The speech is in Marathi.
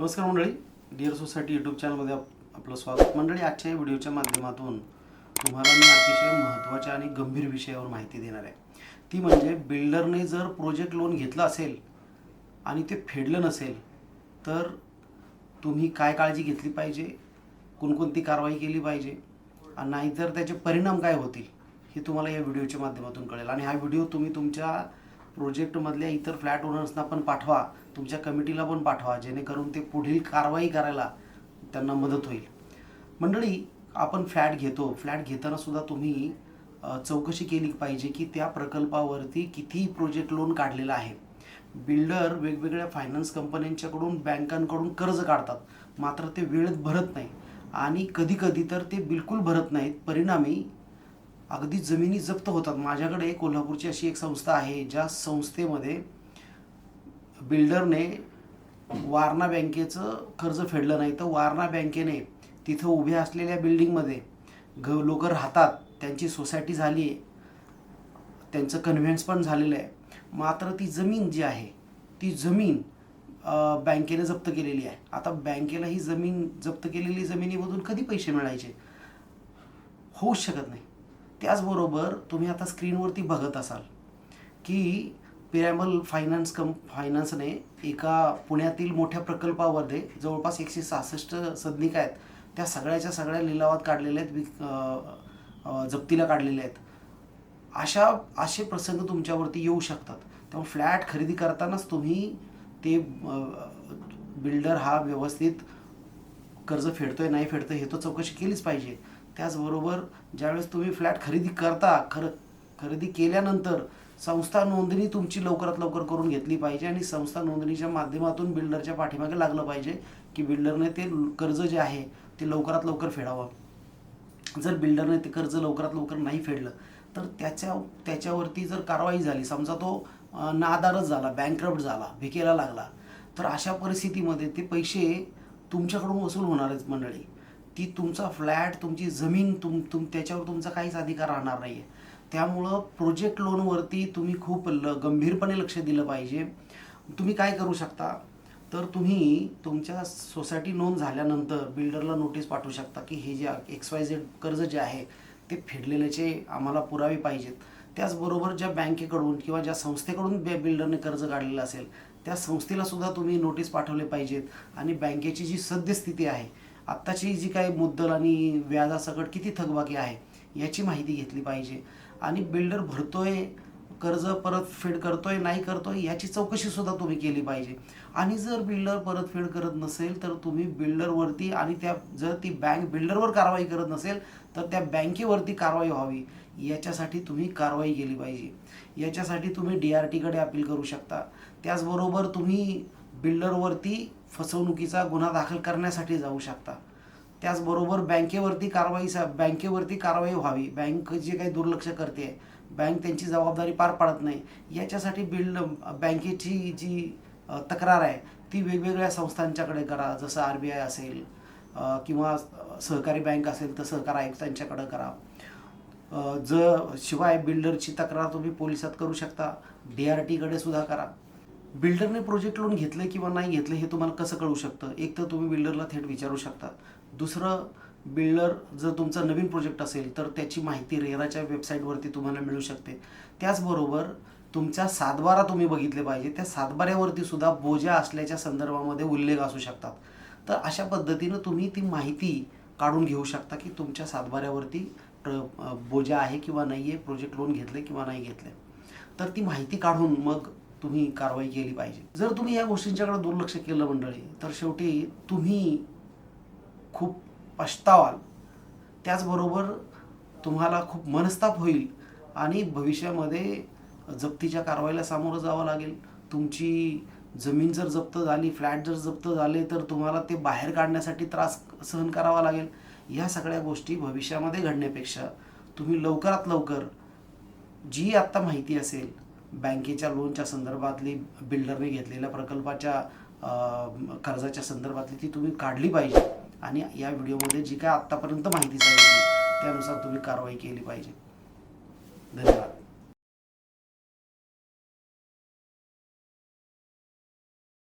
नमस्कार मंडळी डिअर सोसायटी यूट्यूब चॅनलमध्ये आप- आपलं स्वागत. मंडळी आजच्या या व्हिडिओच्या माध्यमातून तुम्हाला मी अतिशय महत्त्वाच्या आणि गंभीर विषयावर माहिती देणार आहे. ती म्हणजे बिल्डरने जर प्रोजेक्ट लोन घेतलं असेल आणि ते फेडलं नसेल तर तुम्ही काय काळजी घेतली पाहिजे? कोणकोणती कारवाई केली पाहिजे? आणि नाहीतर त्याचे परिणाम काय होतील हे तुम्हाला या व्हिडिओच्या माध्यमातून कळेल. आणि हा व्हिडिओ तुम्ही तुमच्या प्रोजेक्टमधल्या इतर फ्लॅट ओनर्सना पण पाठवा तुमच्या कमिटीला पण पाठवा जेणेकरून ते पुढील कारवाई करायला त्यांना मदत होईल. मंडळी आपण फ्लॅट घेतो. फ्लॅट घेताना सुद्धा तुम्ही चौकशी केली पाहिजे की त्या प्रकल्पावरती किती प्रोजेक्ट लोन काढलेलं आहे. बिल्डर वेगवेगळ्या फायनान्स कंपन्यांच्याकडून बँकांकडून कर्ज काढतात. मात्र ते वेळेत भरत नाही. आणि कधी कधी तर ते बिलकुल भरत नाहीत. परिणामी अगदी जमिनी जप्त होतात. माझ्याकडे कोल्हापूरची अशी एक संस्था आहे ज्या संस्थेमध्ये बिल्डरने वारणा बँकेचं कर्ज फेडलं नाही. तर वारणा बँकेने तिथं उभ्या असलेल्या बिल्डिंगमध्ये घ लोक राहतात. त्यांची सोसायटी झाली आहे. त्यांचं कन्व्हेन्स पण झालेलं आहे. मात्र ती जमीन जी आहे ती जमीन बँकेने जप्त केलेली आहे. आता बँकेला ही जमीन जप्त केलेली जमिनीमधून कधी पैसे मिळायचे? होऊच शकत नाही. त्याचबरोबर तुम्ही आता स्क्रीनवरती बघत असाल की पिरॅमल फायनान्स कं फायनान्सने एका पुण्यातील मोठ्या प्रकल्पामध्ये जवळपास एकशे सहासष्ट सदनिका आहेत. त्या सगळ्याच्या सगळ्या लिलावात काढलेल्या आहेत विक जप्तीला काढलेल्या आहेत. अशा असे प्रसंग तुमच्यावरती येऊ शकतात. त्यामुळे फ्लॅट खरेदी करतानाच तुम्ही ते बिल्डर हा व्यवस्थित कर्ज फेडतोय नाही फेडतोय हे तो चौकशी केलीच पाहिजे. त्याचबरोबर ज्यावेळेस तुम्ही फ्लॅट खरेदी करता खर खरेदी केल्यानंतर संस्था नोंदणी तुमची लवकरात लवकर करून घेतली पाहिजे आणि संस्था नोंदणीच्या माध्यमातून बिल्डरच्या पाठीमागे लागलं पाहिजे की बिल्डरने ते कर्ज जे आहे ते लवकरात लवकर फेडावं. जर बिल्डरने ते कर्ज लवकरात लवकर नाही फेडलं तर त्याच्या त्याच्यावरती जर कारवाई झाली समजा तो नादारच झाला बँकरप्ट झाला भिकेला लागला तर अशा परिस्थितीमध्ये ते पैसे तुमच्याकडून वसूल होणारच मंडळी. ती तुमचा फ्लॅट तुमची जमीन तुम तुम त्याच्यावर तुमचा काहीच अधिकार राहणार नाही आहे त्यामुळं प्रोजेक्ट लोनवरती तुम्ही खूप ल गंभीरपणे लक्ष दिलं पाहिजे. तुम्ही काय करू शकता? तर तुम्ही तुमच्या सोसायटी नोंद झाल्यानंतर बिल्डरला नोटीस पाठवू शकता की हे जे एक्स वाय झेड कर्ज जे आहे ते फेडलेल्याचे आम्हाला पुरावे पाहिजेत. त्याचबरोबर ज्या बँकेकडून किंवा ज्या संस्थेकडून बे बिल्डरने कर्ज काढलेलं असेल त्या संस्थेला सुद्धा तुम्ही नोटीस पाठवले पाहिजेत. आणि बँकेची जी सद्यस्थिती आहे आत्ताची जी काही मुद्दल आणि व्याजासकट किती थकबाकी आहे याची माहिती घेतली पाहिजे. आणि बिल्डर भरतोय कर्ज परतफेड करतोय नाही करतोय याची चौकशीसुद्धा तुम्ही केली पाहिजे. आणि जर बिल्डर परतफेड करत नसेल तर तुम्ही बिल्डरवरती आणि त्या जर ती बँक बिल्डरवर कारवाई करत नसेल तर त्या बँकेवरती कारवाई व्हावी. याच्यासाठी तुम्ही कारवाई केली पाहिजे. याच्यासाठी तुम्ही डी आर टीकडे अपील करू शकता. त्याचबरोबर तुम्ही बिल्डरवरती फसवणुकीचा गुन्हा दाखल करण्यासाठी जाऊ शकता. त्याचबरोबर बँकेवरती कारवाई बँकेवरती कारवाई व्हावी. बँक जे काही दुर्लक्ष करते बँक त्यांची जबाबदारी पार पाडत नाही. याच्यासाठी बिल्ड बँकेची जी तक्रार आहे ती वेगवेगळ्या संस्थांच्याकडे करा. जसं आर बी आय असेल किंवा सहकारी बँक असेल तर सहकार आयुक्तांच्याकडे करा. ज शिवाय बिल्डरची तक्रार तुम्ही पोलिसात करू शकता. डी आर टीकडे सुद्धा करा. बिल्डरने प्रोजेक्ट लोन घेतलं किंवा नाही घेतलं हे तुम्हाला कसं कळू शकतं? एक तर तुम्ही बिल्डरला थेट विचारू शकता. दुसरं बिल्डर जर तुमचा नवीन प्रोजेक्ट असेल तर त्याची माहिती रेराच्या वेबसाईटवरती तुम्हाला मिळू शकते. त्याचबरोबर तुमचा सातबारा तुम्ही बघितले पाहिजे त्या सातबाऱ्यावरती सुद्धा बोजा असल्याच्या संदर्भामध्ये उल्लेख असू शकतात. तर अशा पद्धतीनं तुम्ही ती माहिती काढून घेऊ शकता की तुमच्या सातबाऱ्यावरती प्र- बोजा आहे किंवा नाही आहे प्रोजेक्ट लोन घेतले किंवा नाही घेतले तर ती माहिती काढून मग तुम्ही कारवाई केली पाहिजे. जर तुम्ही या गोष्टींच्याकडे दुर्लक्ष केलं मंडळी तर शेवटी तुम्ही खूप पछतावाल त्याचबरोबर तुम्हाला खूप मनस्ताप होईल आणि भविष्यामध्ये जप्तीच्या कारवाईला सामोरं जावं लागेल. तुमची जमीन जर जप्त झाली फ्लॅट जर जप्त झाले तर तुम्हाला ते बाहेर काढण्यासाठी त्रास सहन करावा लागेल. ह्या सगळ्या गोष्टी भविष्यामध्ये घडण्यापेक्षा तुम्ही लवकरात लवकर जी आत्ता माहिती असेल बँकेच्या लोनच्या संदर्भातली बिल्डरने घेतलेल्या प्रकल्पाच्या कर्जाच्या संदर्भातली ती तुम्ही काढली पाहिजे. आणि या व्हिडिओमध्ये जी काय आत्तापर्यंत माहिती सांगितली त्यानुसार तुम्ही कारवाई केली पाहिजे. धन्यवाद.